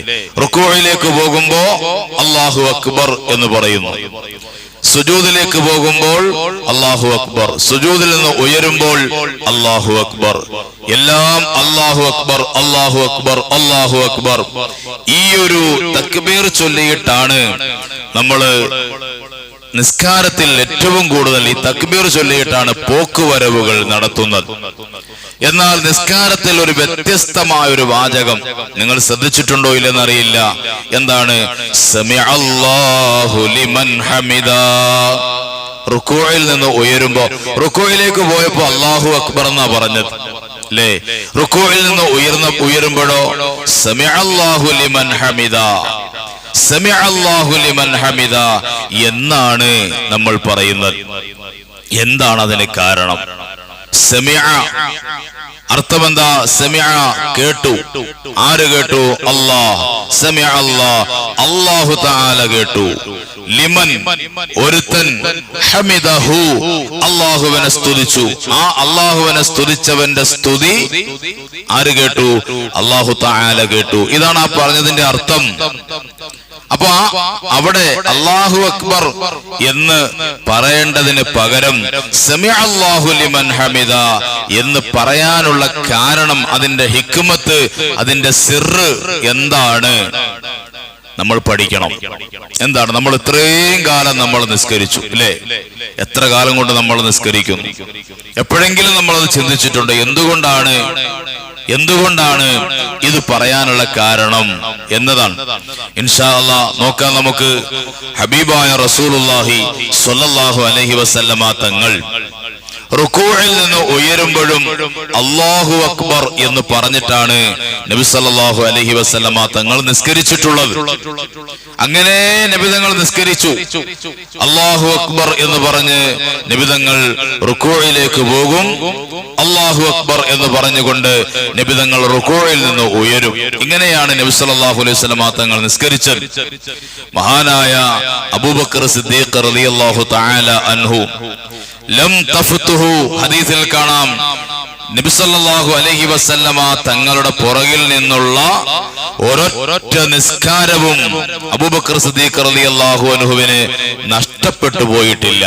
അല്ലേ റുക്കോയിലേക്ക് പോകുമ്പോ അള്ളാഹു അക്ബർ എന്ന് പറയുന്നു. സുജൂദിലേക്ക് പോകുമ്പോൾ അള്ളാഹു അക്ബർ. സുജൂദിൽ നിന്ന് ഉയരുമ്പോൾ അള്ളാഹു അക്ബർ. എല്ലാം അള്ളാഹു അക്ബർ അള്ളാഹു അക്ബർ അള്ളാഹു അക്ബർ. ഈ ഒരു തക്ബീർ ചൊല്ലിയിട്ടാണ് നമ്മൾ നിസ്കാരത്തിൽ ഏറ്റവും കൂടുതൽ ഈ തക്ബീർ ചൊല്ലിയിട്ടാണ് പോക്കുവരവുകൾ നടത്തുന്നത്. എന്നാൽ നിസ്കാരത്തിൽ ഒരു വ്യത്യസ്തമായ ഒരു വാചകം നിങ്ങൾ ശ്രദ്ധിച്ചിട്ടുണ്ടോ ഇല്ലെന്നറിയില്ല എന്താണ്? റുക്കോയിൽ നിന്ന് ഉയരുമ്പോ റുക്കോയിലേക്ക് പോയപ്പോ അള്ളാഹു അക്ബർ എന്നാ പറഞ്ഞത്. അല്ലേ റുക്കോയിൽ നിന്ന് ഉയർന്ന ഉയരുമ്പോഴോ സമയ അല്ലാഹു ലിമൻ ഹമിദാ. ഹമിദ എന്നാണ് നമ്മൾ പറയുന്നത്. എന്താണ് അതിന് കാരണം? സമിഅ അർത്ഥമെന്താ? സമിഅ കേട്ടു. ആര് കേട്ടു? അള്ളാഹ് സമിഅ അല്ലാഹു. തആല കേട്ടു. ലിമൻ ഒരുത്തൻ ഹമിദഹു. അള്ളാഹുവിനെ സ്തുതിച്ചു. ആ അള്ളാഹുവിനെ സ്തുതിച്ചവന്റെ സ്തുതി ആര് കേട്ടു? അള്ളാഹു തആല കേട്ടു. ഇതാണ് ആ പറഞ്ഞതിന്റെ അർത്ഥം. അപ്പൊ അവിടെ അള്ളാഹു അക്ബർ എന്ന് പറയേണ്ടതിന് പകരം ലിമൻ ഹമിദ എന്ന് പറയാനുള്ള കാരണം അതിന്റെ ഹിക്കുമത്ത് അതിന്റെ സിറ് എന്താണ്? നമ്മൾ പഠിക്കണം. എന്താണ്? നമ്മൾ ഇത്രയും കാലം നമ്മൾ നിസ്കരിച്ചു അല്ലേ എത്ര കാലം കൊണ്ട് നമ്മൾ നിസ്കരിക്കുന്നു? എപ്പോഴെങ്കിലും നമ്മൾ അത് ചിന്തിച്ചിട്ടുണ്ട് എന്തുകൊണ്ടാണ് എന്തുകൊണ്ടാണ് ഇത് പറയാനുള്ള കാരണം എന്നതാണ്. ഇൻഷാല്ല നോക്കാം നമുക്ക്. ഹബീബായ സ്വല്ലല്ലാഹു അലൈഹി വസല്ലമ തങ്ങൾ. റുക്കൂഴിൽ നിന്ന് ഉയരുമ്പോഴും അള്ളാഹു അക്ബർ എന്ന് പറഞ്ഞിട്ടാണ് നബി സല്ലല്ലാഹു അലൈഹി വസല്ലമ തങ്ങൾ നിസ്കരിച്ചിട്ടുള്ളത്. അങ്ങനെ നബിതങ്ങൾ നിസ്കരിച്ചു. അള്ളാഹു അക്ബർ എന്ന് പറഞ്ഞ് നബിതങ്ങൾ റുക്കൂഴിലേക്ക് പോകും. അള്ളാഹു അക്ബർ എന്ന് പറഞ്ഞുകൊണ്ട് നബിതങ്ങൾ റുക്കൂഴിൽ നിന്ന് ഉയരും. ഇങ്ങനെയാണ് നബി സല്ലല്ലാഹു അലൈഹി വസല്ലമ തങ്ങൾ നിസ്കരിച്ചത്. മഹാനായ അബൂബക്കർ സിദ്ദീഖ് റളിയല്ലാഹു തആല അൻഹു ലം ഹദീസിൽ കാണാം. നബിസല്ലാഹു അലൈഹി വസല്ലമ തങ്ങളുടെ പുറകിൽ നിന്നുള്ള ഒരൊറ്റ നിസ്കാരവും അബൂബക്കർ സിദ്ദീഖ് റളിയല്ലാഹു അനുഹുവിന് നഷ്ടപ്പെട്ടു പോയിട്ടില്ല.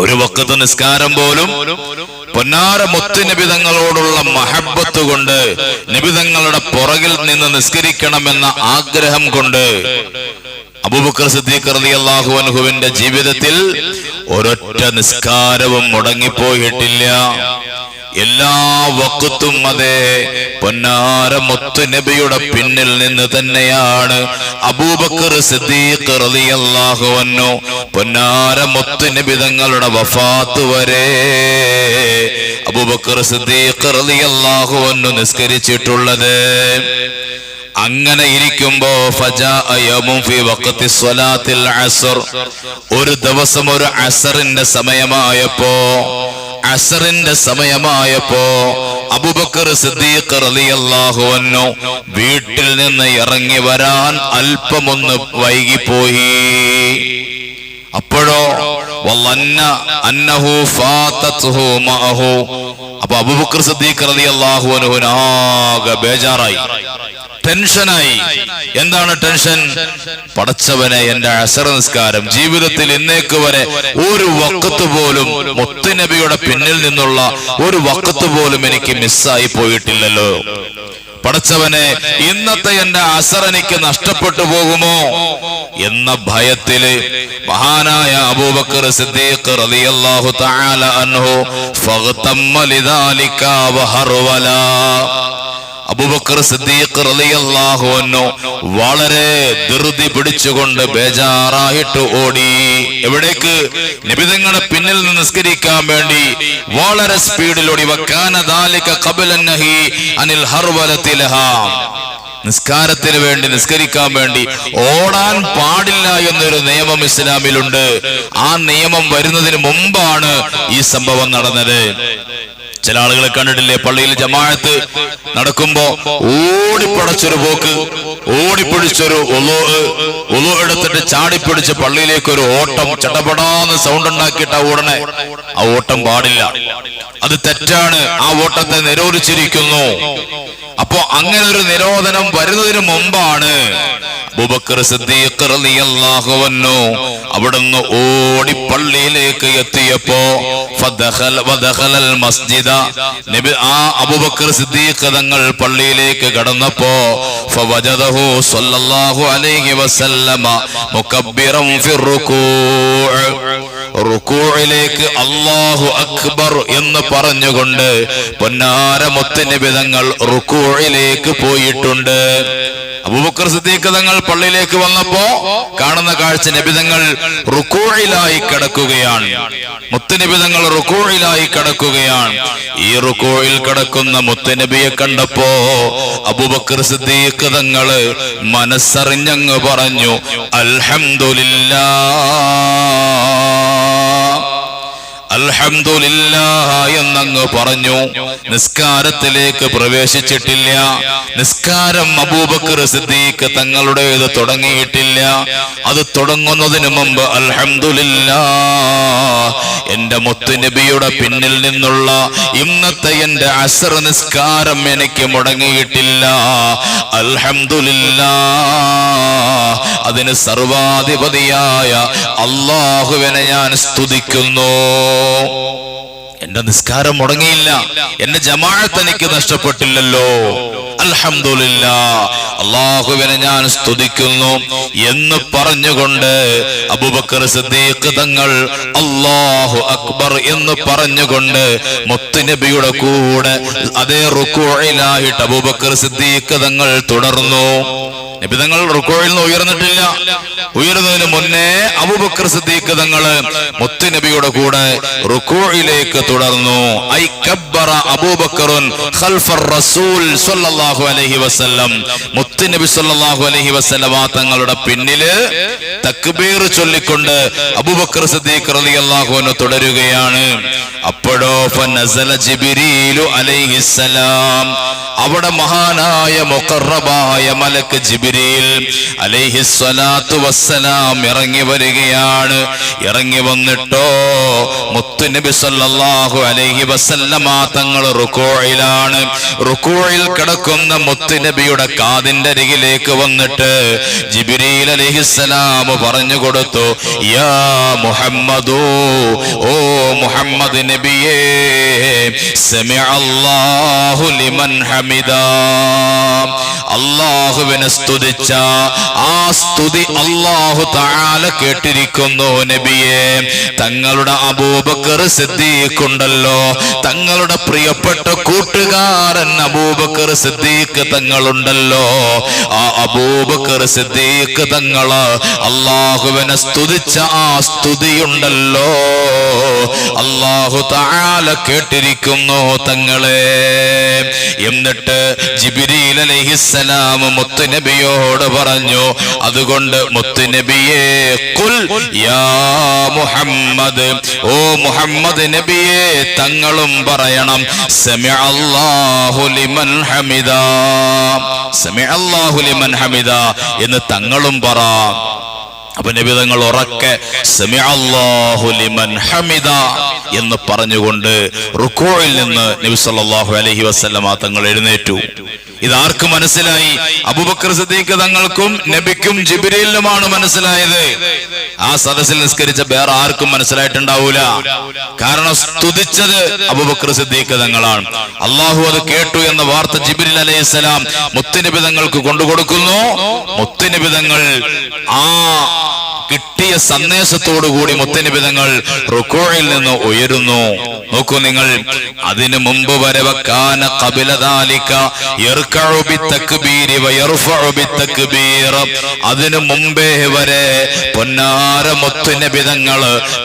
ഒരു വക്കത്ത് നിസ്കാരം പോലും പൊന്നാര മുത്തു നിബിതങ്ങളോടുള്ള മഹബത്ത് കൊണ്ട് നിബിതങ്ങളുടെ പുറകിൽ നിന്ന് നിസ്കരിക്കണമെന്ന ആഗ്രഹം കൊണ്ട് അബൂബക്കർ സിദ്ദീഖ് അള്ളാഹു അനുഹുവിന്റെ ജീവിതത്തിൽ ഒരൊറ്റ നിസ്കാരവും മുടങ്ങിപ്പോയിട്ടില്ല. എല്ലാ വക്കത്തും അതെ പൊന്നാര മുത്തു നബിയുടെ പിന്നിൽ നിന്ന് തന്നെയാണ് അബൂബക്കർ സിദ്ദീഖ് റളിയല്ലാഹു അൻഹു പൊന്നാര മുത്തു നബി തങ്ങളുടെ വഫാത്ത് വരെ അബൂബക്കർ സിദ്ദീഖ് റളിയല്ലാഹു അൻഹു നിസ്കരിച്ചിട്ടുള്ളത്. അങ്ങനെ ഇരിക്കുമ്പോ ഒരു ദിവസം ഒരു അസറിന്റെ സമയമായപ്പോ അസറിന്റെ സമയമായപ്പോ അബൂബക്കർ സിദ്ദീഖ് വീട്ടിൽ നിന്ന് ഇറങ്ങി വരാൻ അല്പമൊന്ന് വൈകിപ്പോയി. അപ്പോഴോ? ബേജാറായി. ടെൻഷനായി. എന്താണ് ടെൻഷൻ? പടച്ചവനെ എന്റെ അസർ നിസ്കാരം ജീവിതത്തിൽ ഇന്നേക്ക് വരെ ഒരു വക്കത്ത് പോലും മുത്തുനബിയുടെ പിന്നിൽ നിന്നുള്ള ഒരു വക്കത്ത് പോലും എനിക്ക് മിസ്സായി പോയിട്ടില്ലല്ലോ. പടച്ചവനെ ഇന്നത്തെ എന്റെ അസറനിക്ക് നഷ്ടപ്പെട്ടു പോകുമോ? എന്ന ഭയത്തിൽ മഹാനായ അബൂബക്കർ സിദ്ദീഖ് റളിയല്ലാഹു തആല അൻഹു ലിദാലിക അബൂബക്കർ സിദ്ദീഖ് റളിയല്ലാഹു അൻഹു വളരെ ധൃതി പിടിച്ചുകൊണ്ട് ബേജാറായിട്ട് ഓടി. എവിടേക്ക്? നിബിതങ്ങളുടെ പിന്നിൽ നിസ്കരിക്കാൻ വേണ്ടി വളരെ സ്പീഡിൽ ഓടി വക്കാന ദാലിക ഖബല അൻഹി അനിൽ ഹർവലത്തി ലഹാ. നിസ്കാരത്തിന് വേണ്ടി നിസ്കരിക്കാൻ വേണ്ടി ഓടാൻ പാടില്ല എന്നൊരു നിയമം ഇസ്ലാമിലുണ്ട്. ആ നിയമം വരുന്നതിന് മുമ്പാണ് ഈ സംഭവം നടന്നത്. ചില ആളുകളെ കണ്ടിട്ടില്ലേ? പള്ളിയിൽ ജമാഅത്ത് നടക്കുമ്പോ ഓടിപ്പടച്ചൊരു പോക്ക് ഓടിപ്പിടിച്ചൊരു ഒലു ഒലു എടുത്തിട്ട് ചാടിപ്പിടിച്ച് പള്ളിയിലേക്ക് ഒരു ഓട്ടം ചടപടാന്ന് സൗണ്ട് ഉണ്ടാക്കിയിട്ട് ആ ഉടനെ ആ ഓട്ടം പാടില്ല. അത് തെറ്റാണ്. ആ ഓട്ടത്തെ നിരോധിച്ചിരിക്കുന്നു. അപ്പോ അങ്ങനെ ഒരു നിരോധനം വരുന്നതിന് മുമ്പാണ് അവിടുന്ന് ഓടി പള്ളിയിലേക്ക് എത്തിയപ്പോ മസ്ജിദ. നബി ആ തങ്ങൾ പള്ളിയിലേക്ക് കടന്നപ്പോ അലൈഹി വസല്ലമ അള്ളാഹു അക്ബർ എന്ന് പറഞ്ഞുകൊണ്ട് പൊന്നാരമൊത്തിന് വിധങ്ങൾ റുക്കൂഴിലേക്ക് പോയിട്ടുണ്ട്. അബൂബക്കർ സിദ്ദീഖ് തങ്ങൾ പള്ളിയിലേക്ക് വന്നപ്പോ കാണുന്ന കാഴ്ച നബിതങ്ങൾ റുക്കോഴിലായി കിടക്കുകയാണ്. മുത്തനിബിതങ്ങൾ റുക്കോഴിലായി കിടക്കുകയാണ്. ഈ റുക്കോഴിൽ കിടക്കുന്ന മുത്തുനബിയെ കണ്ടപ്പോ അബൂബക്കർ സിദ്ദീഖ് തങ്ങൾ മനസ്സറിഞ്ഞങ്ങ് പറഞ്ഞു അൽഹംദുലില്ലാ. അൽഹംദുലില്ലാ എന്നങ്ങ് പറഞ്ഞു. നിസ്കാരത്തിലേക്ക് പ്രവേശിച്ചിട്ടില്ല. നിസ്കാരം അബൂബക്കർ സിദ്ദീഖ് തങ്ങളുടേത് തുടങ്ങിയിട്ടില്ല. അത് തുടങ്ങുന്നതിന് മുമ്പ് അൽഹംദുലില്ലാ എന്റെ മുത്തുനബിയുടെ പിന്നിൽ നിന്നുള്ള ഇന്നത്തെ എന്റെ അസർ നിസ്കാരം എനിക്ക് മുടങ്ങിയിട്ടില്ല. അൽഹംദുലില്ലാ അതിന് സർവാധിപതിയായ അള്ളാഹുവിനെ ഞാൻ സ്തുതിക്കുന്നു. എന്റെ നിസ്കാരം മുടങ്ങിയില്ല. എന്റെ ജമാഴത്ത് എനിക്ക് നഷ്ടപ്പെട്ടില്ലല്ലോ. അൽഹംദുലില്ല. അള്ളാഹുവിനെ ഞാൻ സ്തുതിക്കുന്നു എന്ന് പറഞ്ഞുകൊണ്ട് അബുബക്കർ സിദ്ദീഖ് തങ്ങൾ അള്ളാഹു അക്ബർ എന്ന് പറഞ്ഞുകൊണ്ട് മുത്തുനബിയുടെ കൂടെ അതേ റുക്കോയിലായിട്ട് അബൂബക്കർ സിദ്ദീഖ് തങ്ങൾ തുടർന്നു. നബി തങ്ങൾ റുക്കോയിൽ നിന്ന് ഉയർന്നിട്ടില്ല. ഉയരുന്നതിന് മുന്നേ അബൂബക്കർ സിദ്ദീഖ് തങ്ങൾ മുത്തുനബിയുടെ കൂടെ റുക്കോയിലേക്ക് തുടർന്നു. ഐ കബ്ബറ അബൂബക്കറുൻ സ്വല്ലല്ലാഹു അലൈഹി വസല്ലം മുത്തുനബി അലൈഹി വസല്ലമ തങ്ങളുടെ പിന്നിൽ തക്ബീർ ചൊല്ലിക്കൊണ്ട് അബൂബക്കർ സിദ്ദീഖ് റളിയല്ലാഹു അൻഹു തുടരുകയാണ്. അപ്പോഴോ ജിബ്രീലു അലൈഹിസ്സലാം അവിടെ മഹാനായ മുഖറബായ മലക്ക് ജിബ്രീൽ അലൈഹിസ്സലാത്തു വസ്സലാം ഇറങ്ങി വരികയാണ്. ഇറങ്ങി വന്നിട്ടോ മുത്തുനബി സല്ലല്ലാഹു അലൈഹി വസല്ലമ തങ്ങൾ റുക്കോയിലാണ് റുക്കോയിൽ കിടക്കുന്ന മുത്തുനബിയുടെ കാതിന്റെ അരികിലേക്ക് വന്നിട്ട് ജിബ്രീൽ അലൈഹിസ്സലാം പറഞ്ഞു കൊടുത്തു യാ മുഹമ്മദു ഓ മുഹമ്മദ് നബിയേ അല്ലാഹു ലിമൻ ഹമിദ. അള്ളാഹുവിനെ സ്തുതിച്ച ആ സ്തുതി അള്ളാഹു താല കേട്ടിരിക്കുന്നു നബിയെ. തങ്ങളുടെ അബൂബക്കർ സിദ്ദീഖുണ്ടല്ലോ. തങ്ങളുടെ പ്രിയപ്പെട്ട കൂട്ടുകാരൻ അബൂബക്കർ സിദ്ദീഖ് തങ്ങളുണ്ടല്ലോ ആ അബൂബക്കർ സിദ്ദീഖ് തങ്ങൾ അള്ളാഹുവിനെ സ്തുതിച്ച ആ സ്തുതിയുണ്ടല്ലോ. അള്ളാഹു താല കേട്ടിരിക്കുന്നു തങ്ങളെ. എന്നിട്ട് ജിബിരിൽ അലൈഹിസ്സലാം മുത്തുനബിയോട് പറഞ്ഞു അതുകൊണ്ട് മുത്തുനബിയെ കുൽ യാ മുഹമ്മദ്. ഓ മുഹമ്മദ് നബിയെ തങ്ങളും പറയണം സമി അല്ലാഹു ലിമൻ ഹമിദ സമിഅ അല്ലാഹു ലിമൻ ഹമിദ എന്ന് തങ്ങളും പറ. അപ്പൊ നിബിതങ്ങൾ ഉറക്കെ ഹമിദ എന്ന് പറഞ്ഞുകൊണ്ട് റുക്കോയിൽ നിന്ന് നബി സല്ലാഹു അലഹി വസല്ലമ തങ്ങൾ എഴുന്നേറ്റു. ഇതാർക്ക് മനസ്സിലായി? അബൂബക്കർ സിദ്ദീഖ് തങ്ങൾക്കും നബിക്കും ജിബിരിലുമാണ് മനസ്സിലായത്. ആ സദസ്സിൽ നിസ്കരിച്ച വേറെ ആർക്കും മനസ്സിലായിട്ടുണ്ടാവൂല. കാരണം സ്തുതിച്ചത് അബൂബക്കർ സിദ്ദീഖ് തങ്ങളാണ്. അള്ളാഹു അത് കേട്ടു എന്ന വാർത്ത ജിബ്രീൽ അലൈഹിസ്സലാം മുത്തുനബി തങ്ങൾക്ക് കൊണ്ടുകൊടുക്കുന്നു. മുത്തിനിബിതങ്ങൾ ആ കിട്ടിയ സന്ദേശത്തോടു കൂടി മുത്തനിബിതങ്ങൾ റുക്കോയിൽ നിന്ന് ഉയരുന്നു. നോക്കൂ നിങ്ങൾ അതിനു മുമ്പ് വരെ വക്കാന കപിലതാലിക്ക അതിനു മുമ്പേ വരെ പൊന്നാര മുത്തുനബിതങ്ങൾ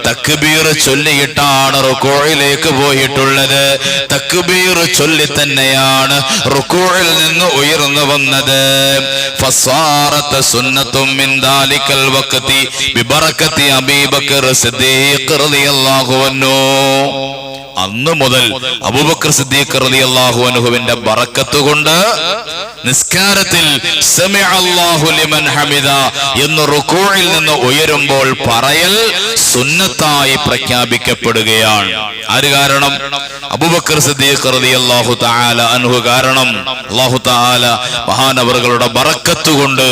തക്ബീർ ചൊല്ലിയിട്ടാണ് റുക്കോയിലേക്ക് പോയിട്ടുള്ളത്. തക്ബീർ ചൊല്ലി തന്നെയാണ് റുക്കോയിൽ നിന്ന് ഉയർന്നു വന്നത്. ഫസാറത്ത് സുന്നത്തും മിൻ ദാലിക്കൽ വഖതി ബിബറക്കത്തി അബീബക്കർ സിദ്ദീഖ് റളിയല്ലാഹു അൻഹു. അന്ന് മുതൽ അബൂബക്കർ സിദ്ദീഖ് റളിയല്ലാഹു അൻഹുവിന്റെ ബറക്കത്ത് കൊണ്ട് നിസ്കാരത്തിൽ സമിഅ അല്ലാഹു ലിമൻ ഹമിദ എന്ന് റുക്കൂഇൽ നിന്ന് ഉയരുമ്പോൾ പറയൽ സുന്നത്തായി പ്രഖ്യാപിക്കപ്പെടുകയാണ്. ആര് കാരണം? അബൂബക്കർ സിദ്ദീഖ് റളിയല്ലാഹു തആല അൻഹു കാരണം. അല്ലാഹു തആല മഹാനവറുകളുടെ ബറക്കത്ത് കൊണ്ട്